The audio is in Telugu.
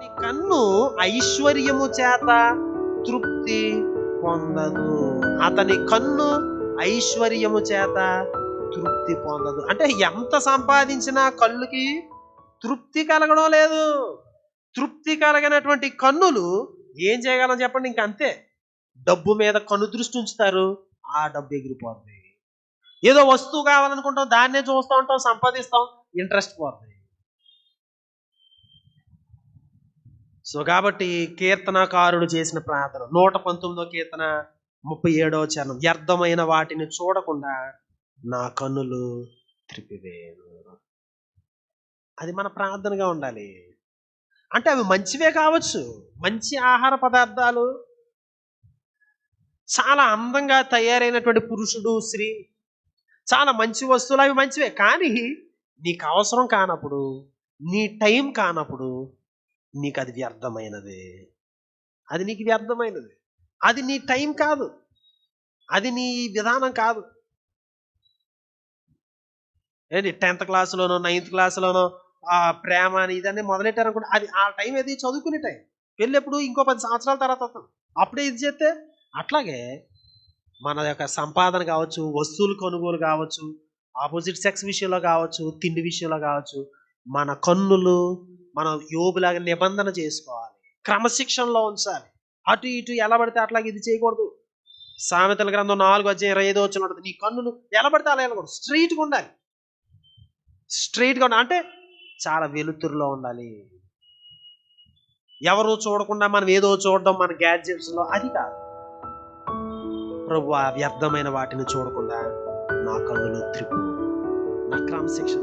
నీ కన్ను ఐశ్వర్యము చేత తృప్తి పొందదు అతని కన్ను ఐశ్వర్యము చేత తృప్తి పొందదు. అంటే ఎంత సంపాదించినా కళ్ళుకి తృప్తి కలగడం లేదు. తృప్తి కలగనటువంటి కన్నులు ఏం చేయగలం చెప్పండి? ఇంక అంతే. డబ్బు మీద కన్ను దృష్టి ఉంచుతారు. ఆ డబ్బు ఎగిరిపోతుంది ఏదో వస్తువు కావాలనుకుంటాం దాన్నే చూస్తూ ఉంటాం సంపాదిస్తాం. ఇంట్రెస్ట్ పోతుంది సో కాబట్టి కీర్తనకారుడు చేసిన ప్రార్థన నూట పంతొమ్మిదో కీర్తన ముప్పై ఏడవ చరణం వ్యర్థమైన వాటిని చూడకుండా నా కన్నులు త్రిపివేను. అది మన ప్రార్థనగా ఉండాలి. అంటే అవి మంచివే కావచ్చు. మంచి ఆహార పదార్థాలు చాలా అందంగా తయారైనటువంటి పురుషుడు స్త్రీ చాలా మంచి వస్తువులు అవి మంచివే. కానీ నీకు అవసరం కానప్పుడు నీ టైం కానప్పుడు నీకు అది వ్యర్థమైనది. అది నీకు వ్యర్థమైనది. అది నీ టైం కాదు. అది నీ విధానం కాదు. ఏంటి టెన్త్ క్లాసులోనో నైన్త్ క్లాసులోనో ఆ ప్రేమ అని ఇదన్నీ మొదలెట్టారనుకుంటే అది ఆ టైం ఏది? చదువుకునే టైం. వెళ్ళేప్పుడు ఇంకో పది సంవత్సరాల తర్వాత వస్తుంది అప్పుడే ఇది చేస్తే అట్లాగే మన యొక్క సంపాదన కావచ్చు వస్తువులు కొనుగోలు కావచ్చు ఆపోజిట్ సెక్స్ విషయంలో కావచ్చు తిండి విషయంలో కావచ్చు మన కన్నులు మన యోగులాగా నిబంధన చేసుకోవాలి. క్రమశిక్షణలో ఉంచాలి. అటు ఇటు ఎలా పడితే అట్లాగే ఇది చేయకూడదు. సామెతల గ్రంథం నాలుగు వచ్చే ఇరవై ఐదో వచ్చిన ఉంటుంది. నీ కన్నులు ఎలా పడితే అలా వెళ్ళకూడదు. స్ట్రైట్గా ఉండాలి. స్ట్రైట్గా ఉండాలి. అంటే చాలా వెలుతురులో ఉండాలి. ఎవరు చూడకుండా మనం ఏదో చూడడం మన గ్యాడ్జెట్స్లో అది కాదు. ప్రభు ఆ వ్యర్థమైన వాటిని చూడకుండా నా కళ్ళలో త్రిపు నా క్రమశిక్షణ